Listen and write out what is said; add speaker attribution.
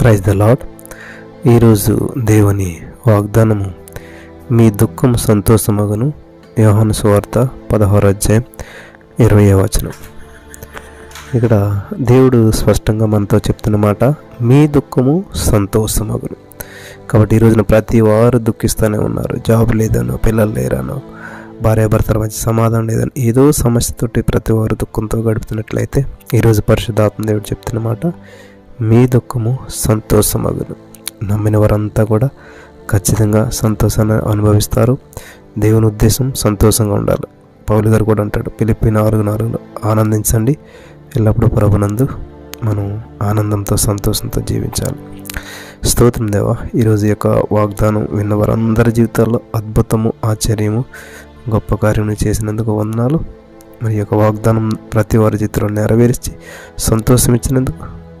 Speaker 1: Praise the lord ఈరోజు దేవుని వాగ్దానము మీ దుఃఖం సంతోషమగను. యోహన్ సువార్త పదహారు అధ్యాయం ఇరవై వచనం. ఇక్కడ దేవుడు స్పష్టంగా మనతో చెప్తున్న మాట మీ దుఃఖము సంతోషమగును. కాబట్టి ఈ రోజున ప్రతి వారు దుఃఖిస్తూనే ఉన్నారు. జాబ్ లేదనో పిల్లలు లేరనో భార్యాభర్తల మధ్య సమాధానం లేదని ఏదో సమస్యతోటి ప్రతి వారు దుఃఖంతో గడుపుతున్నట్లయితే ఈరోజు పరిశుద్ధాత్మ దేవుడు చెప్తున్న మాట మీ దుఃఖము సంతోషమగును. నమ్మిన వారంతా కూడా ఖచ్చితంగా సంతోషాన్ని అనుభవిస్తారు. దేవుని ఉద్దేశం సంతోషంగా ఉండాలి. పౌలు గారు కూడా అంటాడు పిలిపి నాలుగు నాలుగులో ఆనందించండి. ఎల్లప్పుడూ ప్రభునందు మనం ఆనందంతో సంతోషంతో జీవించాలి. స్తోత్రం దేవా ఈరోజు యొక్క వాగ్దానం విన్న వారందరి జీవితాల్లో అద్భుతము ఆశ్చర్యము గొప్ప కార్యము చేసినందుకు వందనాలు. మరి యొక్క వాగ్దానం ప్రతి వారి జీవితంలో నెరవేర్చి సంతోషం ఇచ్చినందుకు